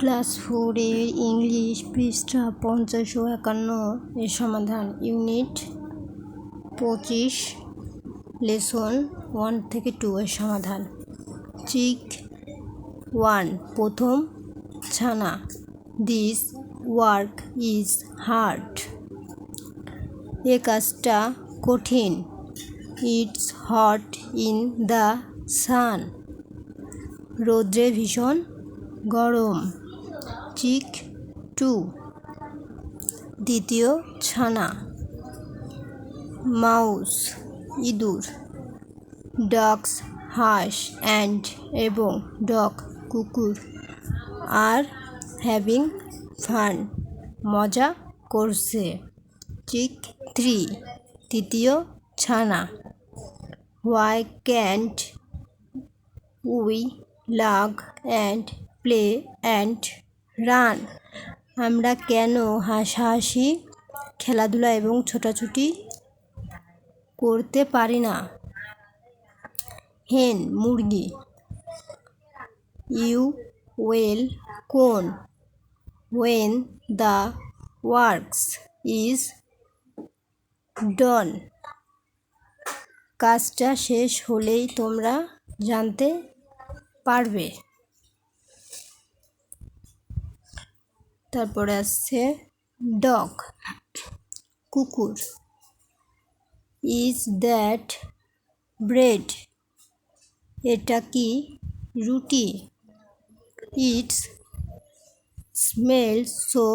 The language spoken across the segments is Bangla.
ক্লাস ফোরের ইংলিশ পৃষ্ঠা পঞ্চাশ ও একান্ন এর সমাধান। ইউনিট পঁচিশ, লেসন ওয়ান থেকে টু এর সমাধান। চিক ওয়ান, প্রথম ছানা। This work is hard. এ কাজটা কঠিন। It's hot in the sun. রৌদ্রে ভীষণ গরম। চিক টু দ্বিতীয় ছানা মাউস ইঁদুর ডগস হাঁস অ্যান্ড এবং ডগ কুকুর, আর হ্যাভিং ফান মজা করছে। চিক থ্রি তৃতীয় ছানা why can't we laugh and play and run. আমরা কেন হাসাহাসি, খেলাধুলা এবং ছোটাছুটি করতে পারি না? হেন, মুরগি। You will come? When the works is done. কাজটা শেষ হলেই তোমরা জানতে পারবে। তারপরে আসছে ডগ, কুকুর। ইজ দ্যাট ব্রেড এটা কি রুটি? ইটস স্মেল সো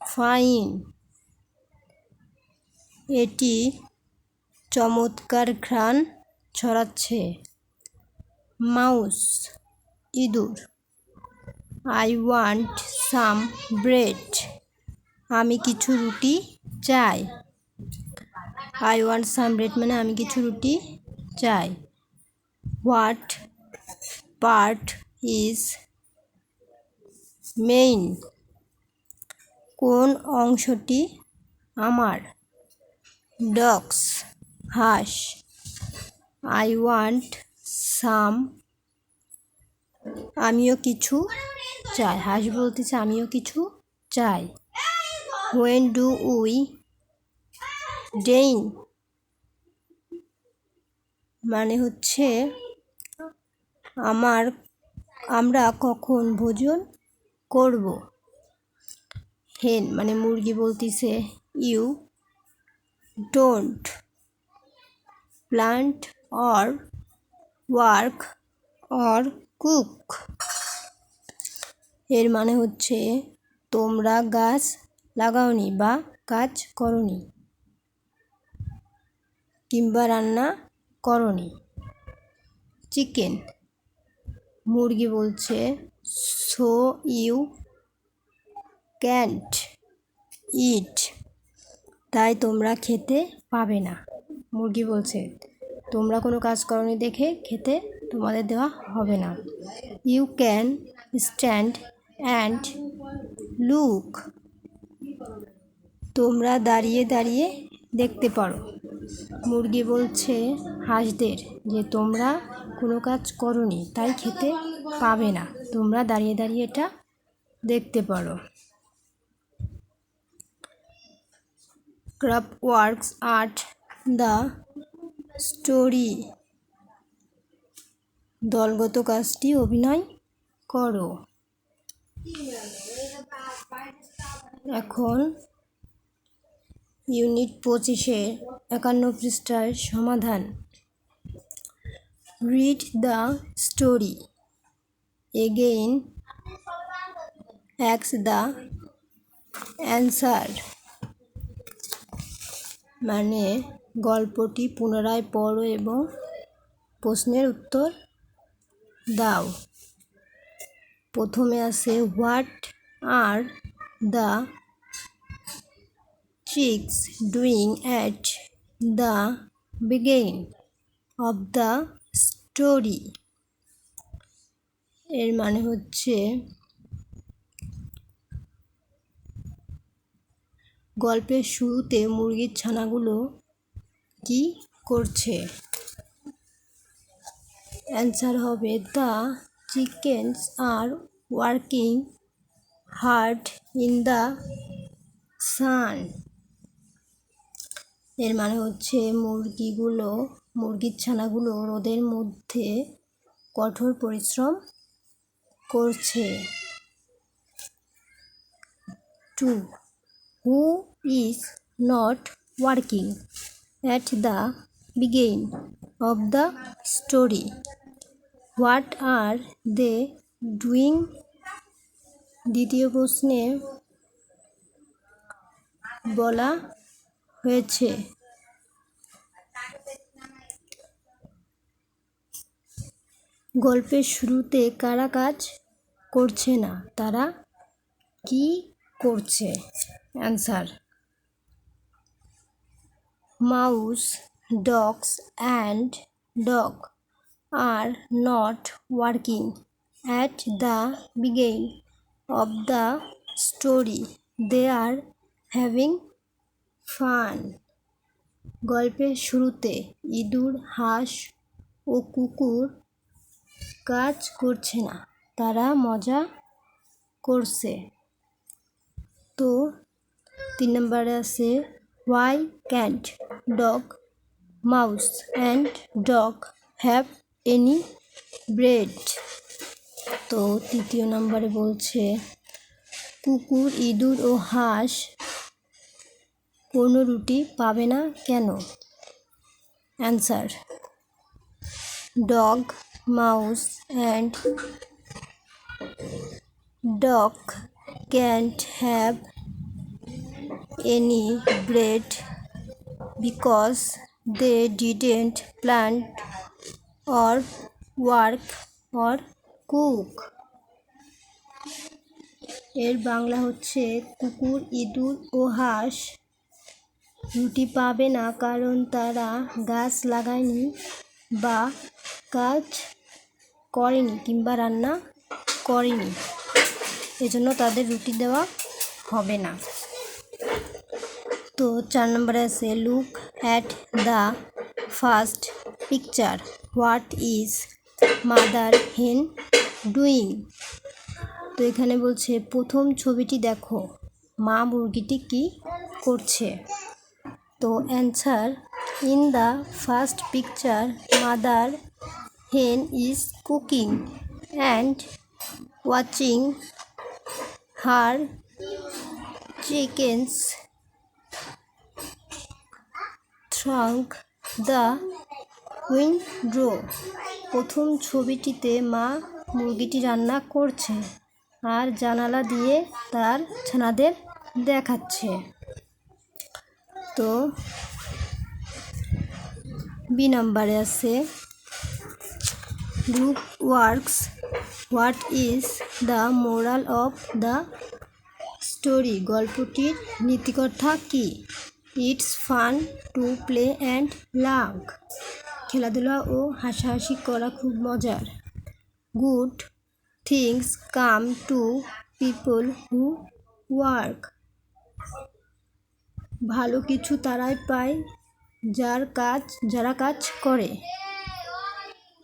ফাইন এটি চমৎকার ঘ্রাণ ছড়াচ্ছে। মাউস ইঁদুর। আই ওয়ান্ট সাম ব্রেড আমি কিছু রুটি চাই। আই ওয়ান্ট সাম ব্রেড মানে আমি কিছু রুটি চাই। হোয়াট পার্ট ইজ মেইন কোন অংশটি আমার? ডগস হাঁস। আই ওয়ান্ট সাম আমিও কিছু চাই। হাঁস বলতেছে আমিও কিছু চাই। হোয়েন ডু উই ডেইন মানে হচ্ছে আমার, আমরা কখন ভোজন করব? হেন মানে মুরগি বলতেছে you don't plant or work or cook এর মানে হচ্ছে তোমরা গাছ লাগাওনি বা কাজ করনি কিংবা রান্না করনি। চিকেন, মুরগি বলছে সো ইউ ক্যান্ট ইট তাই তোমরা খেতে পাবে না। মুরগি বলছে, তোমরা কোনো কাজ করনি দেখে খেতে তোমাদের দেওয়া হবে না। You can stand and look তোমরা দাঁড়িয়ে দাঁড়িয়ে দেখতে পারো। মুরগি বলছে হাঁসদের যে তোমরা কোনো কাজ করনি, তাই খেতে পাবে না। তোমরা দাঁড়িয়ে দাঁড়িয়ে এটা দেখতে পারো। Group works act the story দলগত কাজটি অভিনয় করো। এখন ইউনিট পঁচিশে একান্ন পৃষ্ঠার সমাধান। রিড দ্য স্টোরি এগেইন অ্যাক্স দ্য অ্যান্সার মানে গল্পটি পুনরায় পড়ো এবং প্রশ্নের উত্তর দাও। প্রথমে আছে what are the chicks doing at the beginning of the story এর মানে হচ্ছে গল্পের শুরুতে মুরগির ছানাগুলো কি করছে? অ্যান্সার হবে, the chickens are working hard in the sun. এর মানে হচ্ছে মুরগিগুলো, মুরগির ছানাগুলো রোদের মধ্যে কঠোর পরিশ্রম করছে। Two, who is not working at the beginning of the story. What are they doing? দ্বিতীয় প্রশ্নে বলা হয়েছে। গল্পের শুরুতে কারা কাজ করছে না? তারা কি করছে? Answer, mouse, dogs and dog are not working at the beginning of the story. They are having fun. গল্পের শুরুতে ইঁদুর, হাঁস ও কুকুর কাজ করছে না। তারা মজা করছে। তো তিন নম্বরে আছে why can't dog mouse and dog have any bread তো তৃতীয় নম্বরে বলছে, কুকুর, ইঁদুর ও হাঁস কোনো রুটি পাবে না কেন? Answer. Dog, mouse and dog can't have any bread because they didn't plant or work or cook এর বাংলা হচ্ছে কুকুর, ইঁদুর ও হাঁস। রুটি পাবে না কারণ তারা গাছ লাগায়নি বা কাজ করেনি কিংবা রান্না করেনি। এজন্য তাদের রুটি দেওয়া হবে না। তো চার নম্বরে আছে look at the first picture what is mother hen doing তো এখানে বলছে, প্রথম ছবিটি দেখো। মা মুরগিটি কি করছে? তো answer in the first picture mother hen is cooking and watching her chickens through the window. প্রথম ছবিটিতে মা মুরগিটি রান্না করছে আর জানালা দিয়ে তার ছানাদের দেখাচ্ছে। তো বি নাম্বারে আছে। Group works what is the moral of the story গল্পটির নীতিকথা কী? It's fun to play and laugh খেলাধুলা ও হাসাহাসি করা খুব মজার। Good things come to people who work ভালো কিছু তারাই পায় যার কাজ, যারা কাজ করে।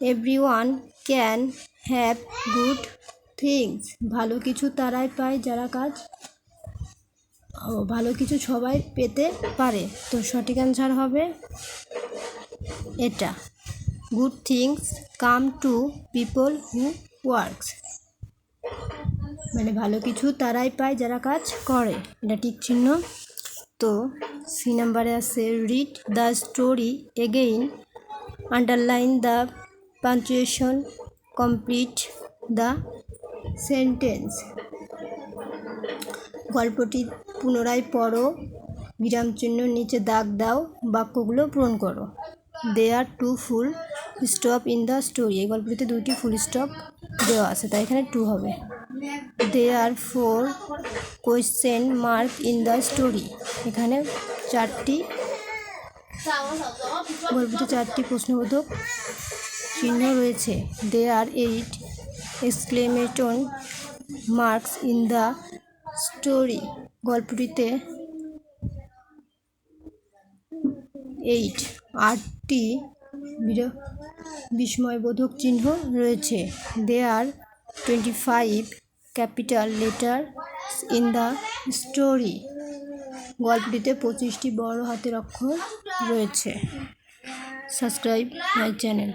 Everyone can have good things ভালো কিছু তারাই পায় যারা কাজ ও, ভালো কিছু সবাই পেতে পারে। তো সঠিক অ্যান্সার হবে এটা। Good things come to people who works মানে ভালো কিছু তারাই পায় যারা কাজ করে। এটা ঠিক চিহ্ন? তো সি নাম্বারে আছে read the story again underline the punctuation complete the sentence গল্পটি পুনরায় পড়ো, বিরামচিহ্ন নিচে দাগ দাও, বাক্যগুলো পূরণ করো। They are two full stop in the story এই গল্পটিতে দুইটি ফুল স্টপ দেওয়া আছে, তাই এখানে টু হবে। They are four question mark in the story. এখানে চারটি গল্পটিতে চারটি প্রশ্নবোধক চিহ্ন রয়েছে। They are eight exclamation marks in the story গল্পটিতে eight আটটি বিস্ময়বোধক চিহ্ন রয়েছে। They are twenty five capital letter in the story. গল্পটিতে পঁচিশটি বড় হাতের অক্ষর রয়েছে। Subscribe my channel.